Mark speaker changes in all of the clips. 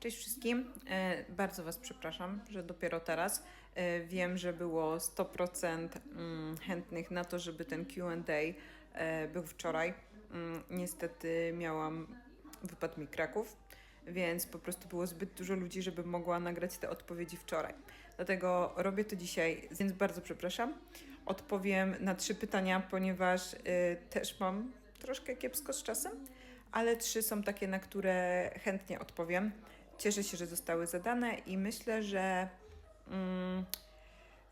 Speaker 1: Cześć wszystkim. E, Bardzo Was przepraszam, że dopiero teraz. E, Wiem, że było 100% mm, chętnych na to, żeby ten QA e, był wczoraj. Mm, Niestety miałam, wypadł mi Kraków, więc po prostu było zbyt dużo ludzi, żeby mogła nagrać te odpowiedzi wczoraj. Dlatego robię to dzisiaj, więc bardzo przepraszam. Odpowiem na trzy pytania, ponieważ też mam troszkę kiepsko z czasem, ale trzy są takie, na które chętnie odpowiem. Cieszę się, że zostały zadane i myślę, że mm,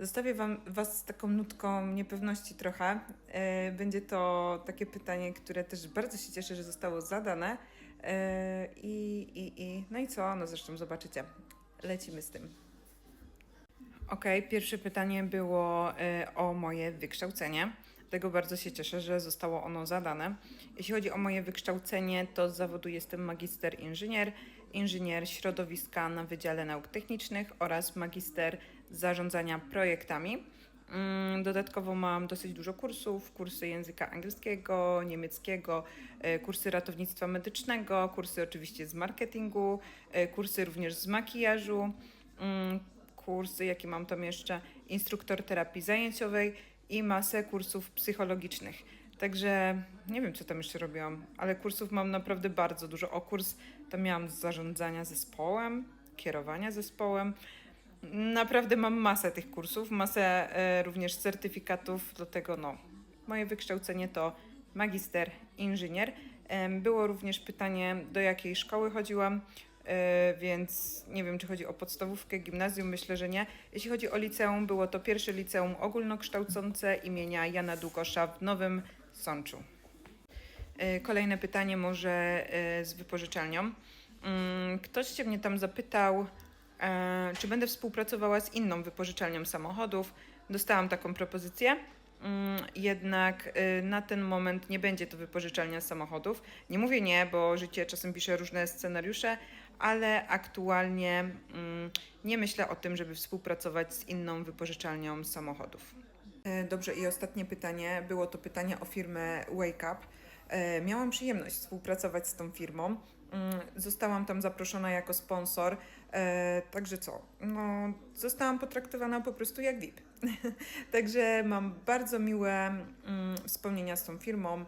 Speaker 1: zostawię wam, Was z taką nutką niepewności trochę. E, będzie to takie pytanie, które też bardzo się cieszę, że zostało zadane. E, i, i, I no i co? No zresztą zobaczycie. Lecimy z tym. Okej, pierwsze pytanie było e, o moje wykształcenie. Dlatego bardzo się cieszę, że zostało ono zadane. Jeśli chodzi o moje wykształcenie, to z zawodu jestem magister inżynier, inżynier środowiska na Wydziale Nauk Technicznych oraz magister zarządzania projektami. Mm, Dodatkowo mam dosyć dużo kursów, kursy języka angielskiego, niemieckiego, e, kursy ratownictwa medycznego, kursy oczywiście z marketingu, e, kursy również z makijażu, mm, kursy, jakie mam tam jeszcze, instruktor terapii zajęciowej i masę kursów psychologicznych. Także nie wiem, co tam jeszcze robiłam, ale kursów mam naprawdę bardzo dużo. O kurs to miałam z zarządzania zespołem, kierowania zespołem. Naprawdę mam masę tych kursów, masę e, również certyfikatów, dlatego no, moje wykształcenie to magister, inżynier. Było również pytanie, do jakiej szkoły chodziłam, więc nie wiem, czy chodzi o podstawówkę, gimnazjum, myślę, że nie. Jeśli chodzi o liceum, było to pierwsze liceum ogólnokształcące imienia Jana Długosza w Nowym Sączu. E, Kolejne pytanie może e, z wypożyczalnią. Mm, Ktoś się mnie tam zapytał, e, czy będę współpracowała z inną wypożyczalnią samochodów. Dostałam taką propozycję. Mm, Jednak e, na ten moment nie będzie to wypożyczalnia samochodów. Nie mówię nie, bo życie czasem pisze różne scenariusze, ale aktualnie mm, nie myślę o tym, żeby współpracować z inną wypożyczalnią samochodów. E, Dobrze, i ostatnie pytanie. Było to pytanie o firmę Wake Up. E, Miałam przyjemność współpracować z tą firmą. Mm, Zostałam tam zaproszona jako sponsor. E, Także co? No, zostałam potraktowana po prostu jak VIP. Także mam bardzo miłe mm, wspomnienia z tą firmą.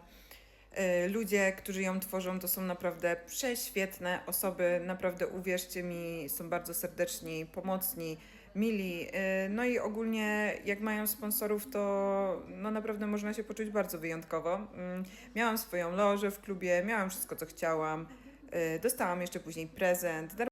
Speaker 1: E, Ludzie, którzy ją tworzą, to są naprawdę prześwietne osoby. Naprawdę uwierzcie mi, są bardzo serdeczni, pomocni, mili. E, No i ogólnie, jak mają sponsorów, to no naprawdę można się poczuć bardzo wyjątkowo. Mm, Miałam swoją lożę w klubie, miałam wszystko, co chciałam. E, Dostałam jeszcze później prezent.